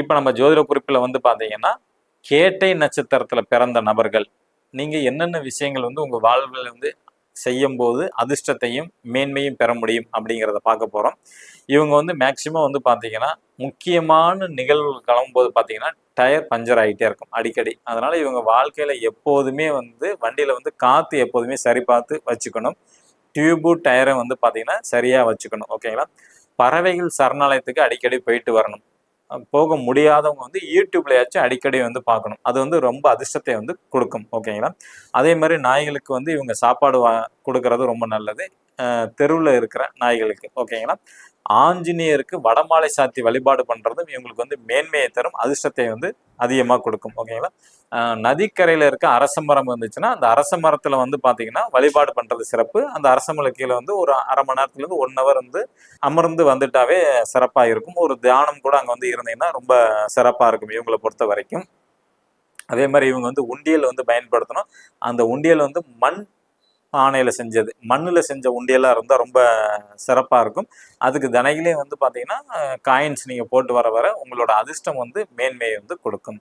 இப்போ நம்ம ஜோதிட குறிப்பில் வந்து பார்த்தீங்கன்னா கேட்டை நட்சத்திரத்தில் பிறந்த நபர்கள். நீங்கள் என்னென்ன விஷயங்கள் வந்து உங்கள் வாழ்வில் வந்து செய்யும்போது அதிர்ஷ்டத்தையும் மேன்மையும் பெற முடியும் அப்படிங்கிறத பார்க்க போகிறோம் இவங்க வந்து மேக்சிமம் வந்து பார்த்தீங்கன்னா முக்கியமான நிகழ்வுகள் கிளம்பும்போது பார்த்தீங்கன்னா டயர் பஞ்சர் ஆகிட்டே இருக்கும் அடிக்கடி. அதனால் இவங்க வாழ்க்கையில் எப்போதுமே வந்து வண்டியில் வந்து காற்று எப்போதுமே சரி பார்த்து வச்சுக்கணும் டியூபு டயரை வந்து பார்த்தீங்கன்னா சரியாக வச்சுக்கணும் ஓகேங்களா பறவைகள் சரணாலயத்துக்கு அடிக்கடி போயிட்டு வரணும். போக முடியாதவங்க வந்து யூடியூப்லயாச்சும் அடிக்கடி வந்து பார்க்கணும். அது வந்து ரொம்ப அதிர்ஷ்டத்தை வந்து கொடுக்கும். ஓகேங்களா? அதே மாதிரி நாய்களுக்கு வந்து இவங்க சாப்பாடு வா கொடுக்கறது ரொம்ப நல்லது. தெருவில் இருக்கிற நாய்களுக்கு. ஓகேங்களா? ஆஞ்சநேயருக்கு வடமாலை சாத்தி வழிபாடு பண்ணுறதும் இவங்களுக்கு வந்து மேன்மையை தரும். அதிர்ஷ்டத்தை வந்து அதிகமாக கொடுக்கும் ஓகேங்களா? நதிக்கரையில் இருக்க அரச மரம் இருந்துச்சுன்னா அந்த அரச மரத்தில் வந்து பார்த்தீங்கன்னா வழிபாடு பண்ணுறது சிறப்பு. அந்த அரச மலை கீழே வந்து ஒரு அரை மணி நேரத்துலேருந்து ஒன் ஹவர் வந்து அமர்ந்து வந்துட்டாவே சிறப்பாக இருக்கும். ஒரு தியானம் கூட அங்கே வந்து இருந்தீங்கன்னா ரொம்ப சிறப்பாக இருக்கும் இவங்களை பொறுத்த வரைக்கும். அதே மாதிரி இவங்க வந்து உண்டியல் வந்து பயன்படுத்தணும். அந்த உண்டியல் வந்து மண் பானையில் செஞ்சது. மண்ணில் செஞ்ச உண்டியெல்லாம் இருந்தால் ரொம்ப சிறப்பாக இருக்கும். அதுக்கு தினையிலே வந்து பார்த்தீங்கன்னா காயின்ஸ் நீங்கள் போட்டு வர வர உங்களோட அதிர்ஷ்டம் வந்து மேன்மையை வந்து கொடுக்கும்.